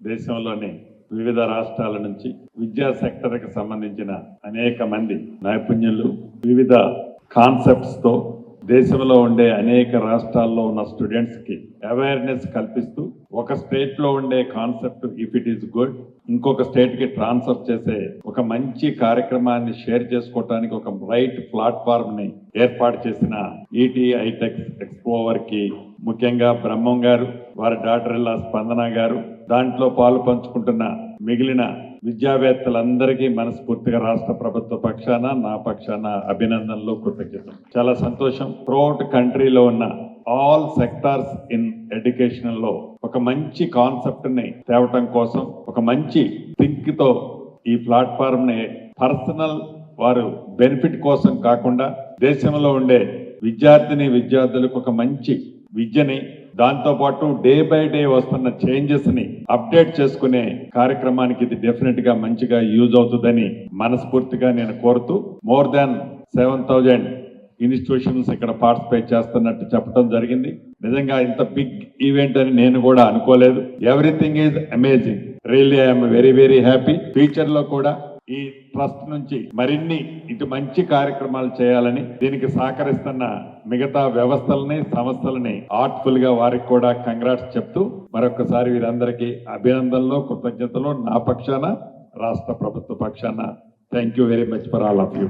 దేశంలోని వివిధ రాష్ట్రాల నుంచి విద్యా సెక్టర్కి సంబంధించిన అనేక మంది నైపుణ్యులు వివిధ కాన్సెప్ట్స్తో దేశంలో ఉండే అనేక రాష్ట్రాల్లో ఉన్న స్టూడెంట్స్కి అవేర్నెస్ కల్పిస్తూ ఒక స్టేట్లో ఉండే concept if it is good ఇంకొక స్టేట్కి ట్రాన్స్ఫర్ చేసే ఒక మంచి కార్యక్రమాన్ని షేర్ చేసుకోవటానికి ఒక రైట్ ప్లాట్ఫామ్ని ఏర్పాటు చేసిన ఈటీ ఐటెక్ ఎక్స్పోవర్కి ముఖ్యంగా బ్రహ్మం గారు వారి డాక్టర్ ఇలా స్పందన గారు దాంట్లో పాలు పంచుకుంటున్న మిగిలిన విద్యావేత్తలందరికీ మనస్ఫూర్తిగా రాష్ట్ర ప్రభుత్వ పక్షాన నా పక్షాన అభినందనలు కృతజ్ఞతలు. చాలా సంతోషం. ప్రోట్ కంట్రీలో ఉన్న ఆల్ సెక్టార్స్ ఇన్ ఎడ్యుకేషన్లో ఒక మంచి కాన్సెప్ట్ని తేవటం కోసం ఒక మంచి థింక్తో ఈ ప్లాట్ఫామ్ని పర్సనల్ వారు బెనిఫిట్ కోసం కాకుండా దేశంలో ఉండే విద్యార్థిని విద్యార్థులకు ఒక మంచి విద్యని దాంతో పాటు డే బై డే వస్తున్న చేంజెస్ని అప్డేట్ చేసుకునే కార్యక్రమానికి ఇది డెఫినెట్గా మంచిగా యూజ్ అవుతుందని మనస్ఫూర్తిగా నేను కోరుతూ more than seven thousand institutions ఇక్కడ పార్టిసిపేట్ చేస్తున్నట్టు చెప్పడం జరిగింది. నిజంగా ఇంత బిగ్ ఈవెంట్ అని నేను కూడా అనుకోలేదు. Everything is amazing really I'm very very happy ఫ్యూచర్లో కూడా ఈ ట్రస్ట్ నుంచి మరిన్ని ఇటు మంచి కార్యక్రమాలు చేయాలని దీనికి సహకరిస్తున్న మిగతా వ్యవస్థలని సంస్థలని ఆర్ట్ఫుల్గా వారికి కూడా కంగ్రాట్స్ చెప్తూ మరొకసారి వీరందరికీ అభినందనలు కృతజ్ఞతలు. నా పక్షాన రాష్ట్ర ప్రభుత్వ పక్షాన. Thank you very much for all of you